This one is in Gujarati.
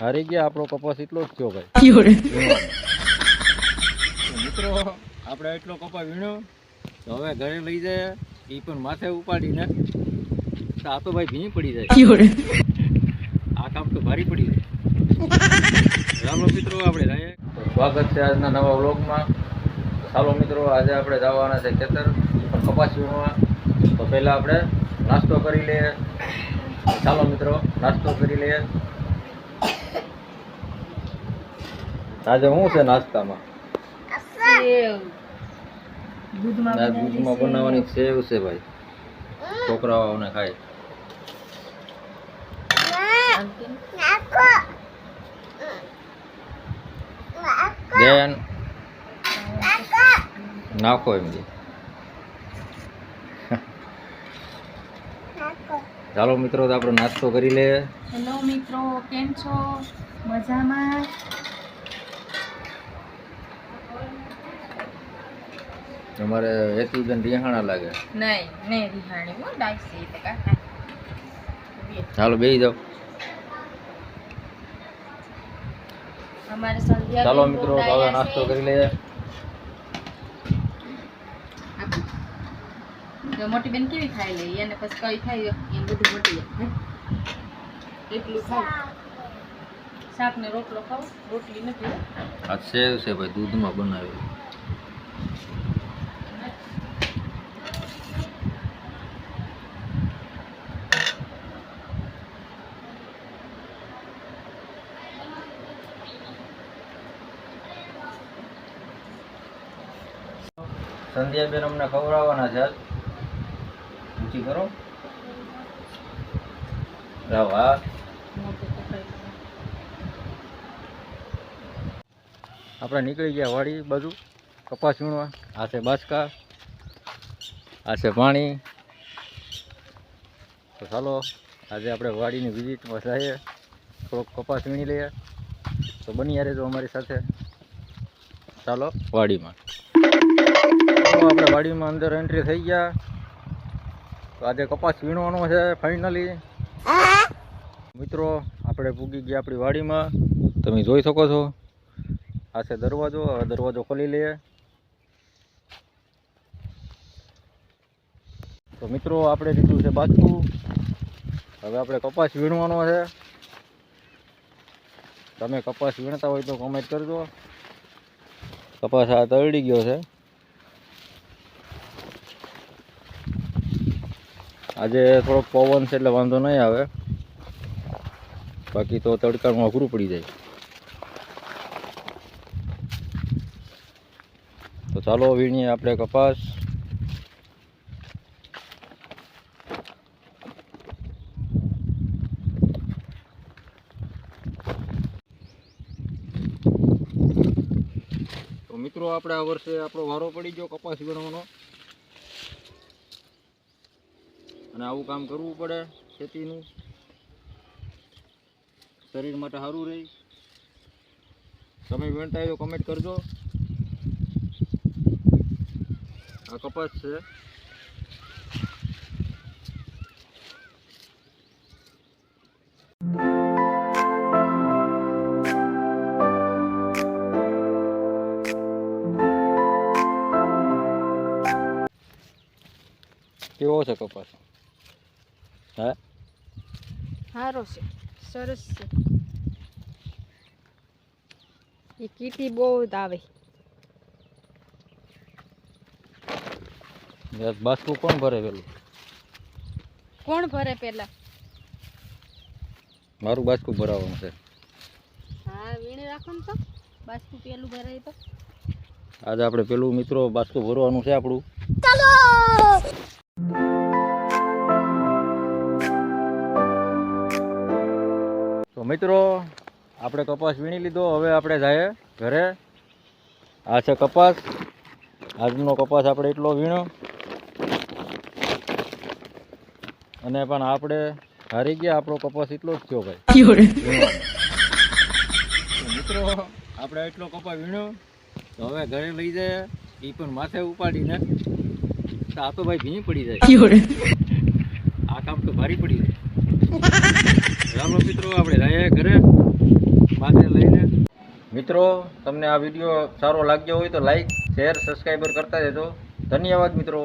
હારી ગયા આપણો કપાસ એટલો જ થયો ભાઈ. મિત્રો આપણે એટલો કપાસ વીણ્યો તો હવે ઘરે લઈ જાય એ પણ માથે ઉપાડીને. આ તો ભાઈ ભીની પડી જાય. આ કામ તો ભારી પડી જાય. રામ મિત્રો આપણે જઈએ સ્વાગત છે આજના નવા વ્લોગમાં. ચાલો મિત્રો આજે આપણે જવાના છે ખેતર કપાસ વીણવા. તો પહેલાં આપણે નાસ્તો કરી લઈએ. ચાલો મિત્રો નાસ્તો કરી લઈએ. આજે શું છે નાસ્તામાં? દૂધમાં બનાવવાની સેવ છે ભાઈ. છોકરાઓને ખાય. બેન નાખો એમ. ચાલો મિત્રો તો આપણો નાસ્તો કરી લે. હેલો મિત્રો કેમ છો? મજામાં? અમારે હેતુબેન રિહાણા લાગે. નહીં નહીં રિહાણી હો ડાયસી તો કાકા. ચાલો બેસી જાઓ. અમારે સંધ્યા ચાલો મિત્રો તો હવે નાસ્તો કરી લઈએ. મોટી બેન કેવી ખાઈ લે એને પછી કઈ ખાઈ એને બધું મોટી જાય એટલું ખાવ. શાક ને રોટલો ખાવ. રોટલી નથી હો. આ સેવ છે ભાઈ દૂધમાં બનાવેલી સંધ્યાબેન અમને ખવડાવવાના છે ઊંચી કરો. રાવ. આપણે નીકળી ગયા વાડી બાજુ, કપાસ વીણવા. આ છે બાસકા, આ છે પાણી. તો ચાલો, આજે આપણે વાડીની વિઝિટમાં જઈએ, થોડોક કપાસ વીણી લઈએ. તો બની યારે જો અમારી સાથે. ચાલો, વાડીમાં. તો આપણે વાડીમાં અંદર એન્ટ્રી થઈ ગયા. તો આજે કપાસ વીણવાનો છે ફાઇનલી મિત્રો, આપણે પૂગી ગયા આપણી વાડીમાં. તમે જોઈ શકો છો. આ છે દરવાજો, હવે દરવાજો ખોલી લઈએ. તો મિત્રો, આપણે લીધું છે બાજકું હવે આપણે કપાસ વીણવાનો છે. તમે કપાસ વીણતા હોય તો કમેન્ટ કરજો. કપાસ આ તરડી ગયો છે. આજે થોડોક પવન છે એટલે વાંધો નહીં આવે. બાકી તો તડકામાં અઘરું પડી જાય. તો ચાલો, વીણીએ આપણે કપાસ. તો મિત્રો, આપણે આ વર્ષે આપણો વારો પડી ગયો કપાસ વીણવાનો. અને આવું કામ કરવું પડે ખેતીનું. શરીર માટે સારું રહે. તમે વીણતા કમેન્ટ કરજો. આ કપાસ છે. કેવો છે કપાસ? હે? સારો છે. સરસ છે. એ કીટી બહુ જ આવે. બાસકું કોણ ભરે પેલું? કોણ ભરે પેલા? મારું બાસકું ભરાવવાનું છે. હા વીણી રાખો ને તો. બાસ્કુ પેલું ભરાય તો. આજે આપણે પેલું મિત્રો બાસકું ભરવાનું છે આપણું. તો મિત્રો આપણે કપાસ વીણી લીધો હવે આપણે જઈએ ઘરે. આ છે કપાસ. આજનો કપાસ આપણે એટલો વીણો અને પણ આપણે હારી ગયા આપણો કપાસ એટલો જ થયો ભાઈ. મિત્રો આપણે એટલો કપાસ વીણ્યો. તો હવે ઘરે લઈ જાય એ પણ માથે ઉપાડીને. આ તો ભાઈ ભીની પડી જાય. આ કામ તો ભારી પડી જાય. રામનો મિત્રો, આપણે રહ્યા ઘરે માથે લઈને. મિત્રો, તમને આ વીડિયો સારો લાગ્યો હોય તો લાઈક શેર સબસ્ક્રાઈબર કરતા રહેજો. ધન્યવાદ મિત્રો.